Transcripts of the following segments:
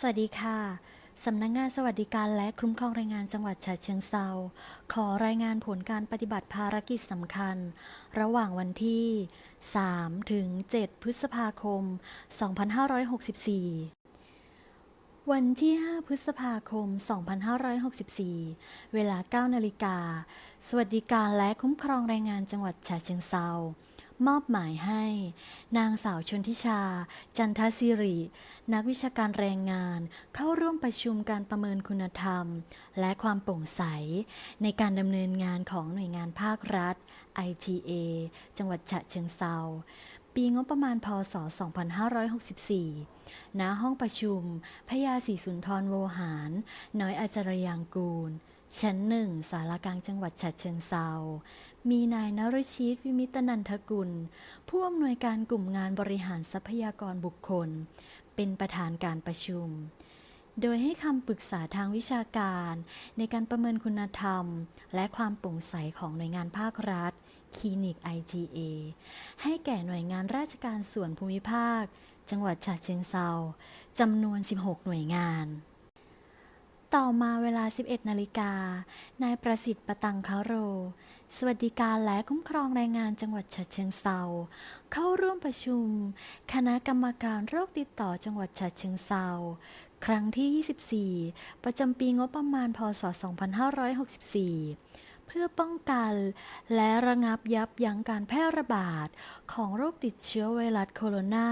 สวัสดีค่ะ สำนักงงานสวัสดิการและคุ้มครองแรงงานจังหวัดฉะเชิงเซาขอรายงานผลการปฏิบัติภารกิจสำคัญ ระหว่างวันที่ 3 ถึง 7 พฤษภาคม 2564วันที่ 5 พฤษภาคม 2564 เวลา 9 นาฬิกา สวัสดิการและคุ้มครองแรงงานจังหวัดฉะเชิงเซา มอบหมายให้ นางสาวชนทิชา จันทศิริ นักวิชาการแรงงานเข้าร่วมประชุมการประเมินคุณธรรม และความโปร่งใส ในการดำเนินงานของหน่วยงานภาครัฐ ITA จังหวัดฉะเชิงเซาปีงบประมาณพศ 2564 ณ ห้องประชุมพญาศรีสุนทรโวหาร น้อยอาจารยางกูล ชั้นหนึ่งสารากลางจังหวัดฉะเชิงเซา มีนายนรชิตวิมิตนันทกุล ผู้อำนวยการกลุ่มงานบริหารทรัพยากรบุคคล เป็นประธานการประชุม โดยให้คำปรึกษาทางวิชาการ ในการประเมินคุณธรรม และความโปร่งใสของหน่วยงานภาครัฐ คลินิก IGA ให้แก่หน่วยงานราชการส่วนภูมิภาค จังหวัดฉะเชิงเซาจำนวน 16 หน่วยงาน ต่อมาเวลา 11 นาฬิกา นายประสิทธิ์ประตังคโร สวัสดิการและคุ้มครองแรงงานจังหวัดฉะเชิงเซาเข้าร่วมประชุม คณะกรรมการโรคติดต่อจังหวัดฉะเชิงเซาครั้งที่ 24 ประจำปีงบประมาณ พศ 2564 เพื่อป้องกันและระงับยับยั้งการแพร่ระบาดของโรคติดเชื้อไวรัสโคโรนา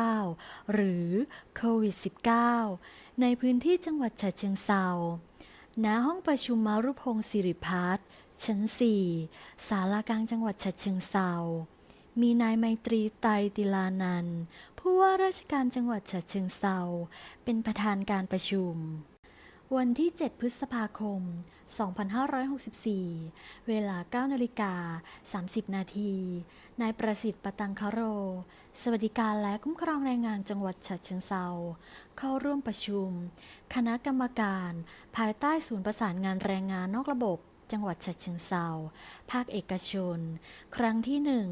2019 หรือโควิด -19 ในพื้นที่จังหวัดฉะเชิงเซาณห้องประชุมมารุพงศ์สิริพัฒน์ชั้น 4 ศาลากลางจังหวัดฉะเชิงเซามีนายไมตรีไตติลานันผู้ว่าราชการจังหวัดฉะเชิงเซาเป็นประธานการประชุม วันที่ 7 พฤษภาคม 2564 เวลา 9นาฬิกา 30 นาที นายประสิทธิ์ปตังคโร สวัสดิการและคุ้มครองแรงงานจังหวัดฉะเชิงเซา เข้าร่วมประชุม คณะกรรมการ ภายใต้ศูนย์ประสานงานแรงงานนอกระบบ จังหวัดฉะเชิงเซา ภาคเอกชน ครั้งที่หนึ่ง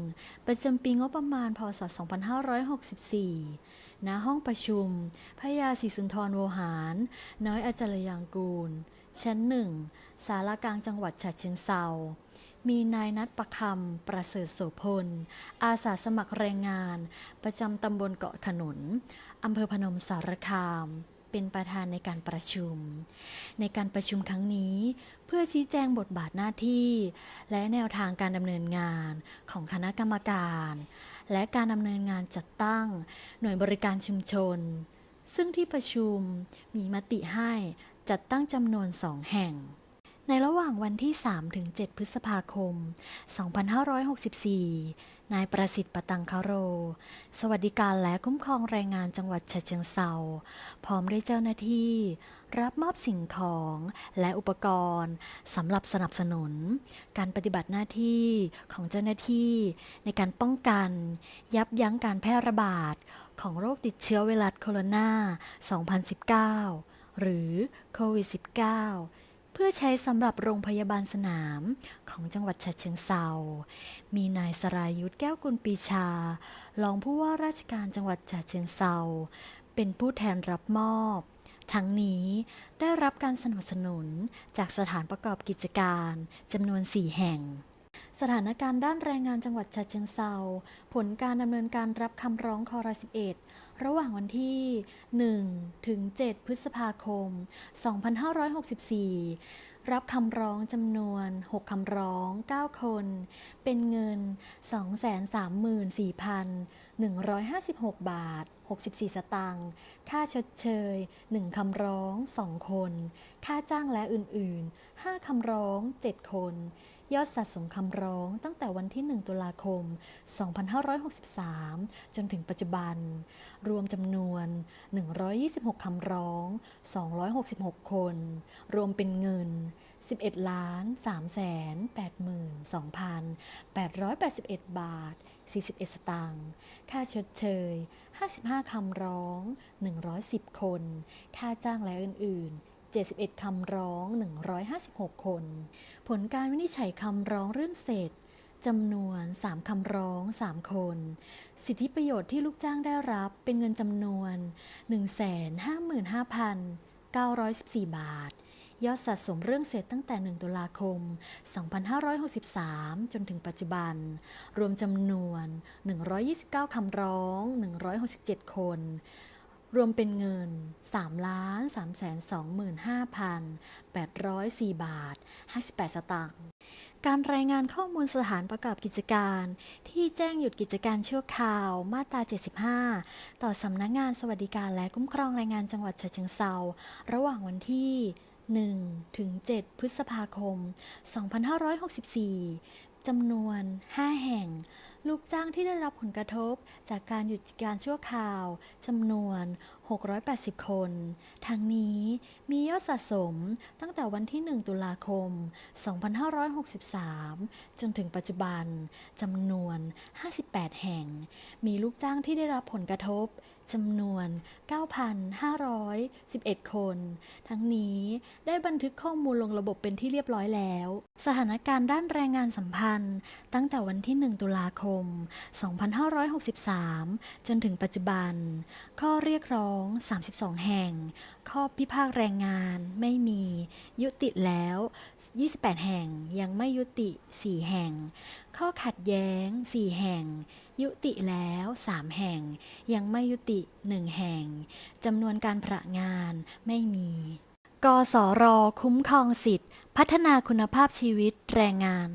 ประจำปีงบประมาณ พศ 2564 ณห้องประชุมพญาศรีสุนทรโวหาร น้อยอาจารยางกูล ชั้นหนึ่ง สารกลางจังหวัดฉะเชิงเซามีนายนัดประคำ ประเสริฐโสพล อาสาสมัครแรงงาน ประจำตำบลเกาะขนุน อำเภอพนมสารคาม เป็นประธานในการประชุม ในการประชุมครั้งนี้ เพื่อชี้แจงบทบาทหน้าที่ และแนวทางการดำเนินงานของคณะกรรมการ และการดำเนินงานจัดตั้ง หน่วยบริการชุมชน ซึ่งที่ประชุมมีมติให้จัดตั้งจำนวนสองแห่ง ในระหว่างวันที่ 3 ถึง 7 พฤษภาคม 2564 นายประสิทธิ์ปตังคโร สวัสดิการและคุ้มครองแรงงานจังหวัดฉะเชิงเซาพร้อมด้วยเจ้าหน้าที่ รับมอบสิ่งของและอุปกรณ์สำหรับสนับสนุน การปฏิบัติหน้าที่ของเจ้าหน้าที่ในการป้องกัน ยับยั้งการแพร่ระบาด ของโรคติดเชื้อไวรัสโคโรนา 2019 หรือโควิด -19 เพื่อใช้สำหรับโรงพยาบาลสนามของจังหวัดฉะเชิงเซา มีนายสรายุทธแก้วกุลปีชา รองผู้ว่าราชการจังหวัดฉะเชิงเซา เป็นผู้แทนรับมอบ ทั้งนี้ได้รับการสนับสนุนจากสถานประกอบกิจการจำนวน 4 แห่ง สถานการณ์ด้านแรงงานจังหวัดฉะเชิงเซาผลการดำเนินการรับคำร้องคอร11 ระหว่างวันที่ 1 ถึง 7 พฤษภาคม 2564 รับคำร้องจำนวน 6 คำร้อง 9 คน เป็นเงิน 234,156 บาท 64 สตางค์ค่าชดเชย 1 คำร้อง 2 คน ค่าจ้างและอื่น ๆ 5 คำร้อง 7 คน ยอดสะสมคำร้องตั้งแต่วันที่ 1 ตุลาคม 2563 จนถึงปัจจุบัน รวมจำนวน 126 คำร้อง 266 คน รวมเป็นเงิน 11ล้าน3แสน82,881 บาท 41 สตางค์ค่าชดเชย 55 คำร้อง 110 คน ค่าจ้างและอื่น ๆ 71 คำร้อง 156 คน ผลการวินิจฉัยคำร้องเรื่องเสร็จจำนวน 3 คำร้อง 3 คน สิทธิประโยชน์ที่ลูกจ้างได้รับเป็นเงินจำนวน 155,914 บาท ยอดสะสมเรื่องเสร็จตั้งแต่ 1 ตุลาคม 2563 จนถึงปัจจุบัน รวมจำนวน 129 คำร้อง 167 คน รวมเป็นเงิน 3 3 2 5 804 บาท 58 สตางค์ การรายงานข้อมูลสถานประกอบกิจการ ที่แจ้งหยุดกิจการชั่วคราว มาตรา 75 ต่อสำนักงานสวัสดิการและคุ้มครองแรงงานจังหวัดฉะเชิงเทราระหว่างวันที่1ถึง7พฤษภาคม 2564 จำนวน 5 แห่ง ลูกจ้างที่ได้รับผลกระทบ จากการหยุดการชั่วคราวจำนวน 680 คน ทั้งนี้มียอดสะสมตั้งแต่วันที่ 1 ตุลาคม 2563 จนถึงปัจจุบันจำนวน 58 แห่ง มีลูกจ้างที่ได้รับผลกระทบจำนวน 9,511 คน ทั้งนี้ได้บันทึกข้อมูลลงระบบเป็นที่เรียบร้อยแล้ว สถานการณ์ด้านแรงงานสัมพันธ์ ตั้งแต่วันที่ 1 ตุลาคม2563 จนถึงปัจจุบัน ข้อเรียกร้อง 32 แห่ง ข้อพิพากษ์แรงงานไม่มี ยุติแล้ว 28 แห่งยังไม่ยุติ 4 แห่ง ข้อขัดแย้ง 4 แห่ง ยุติแล้ว 3 แห่ง ยังไม่ยุติ 1 แห่งจำนวนการประงานไม่มีกสร คุ้มครองสิทธิพัฒนาคุณภาพชีวิตแรงงาน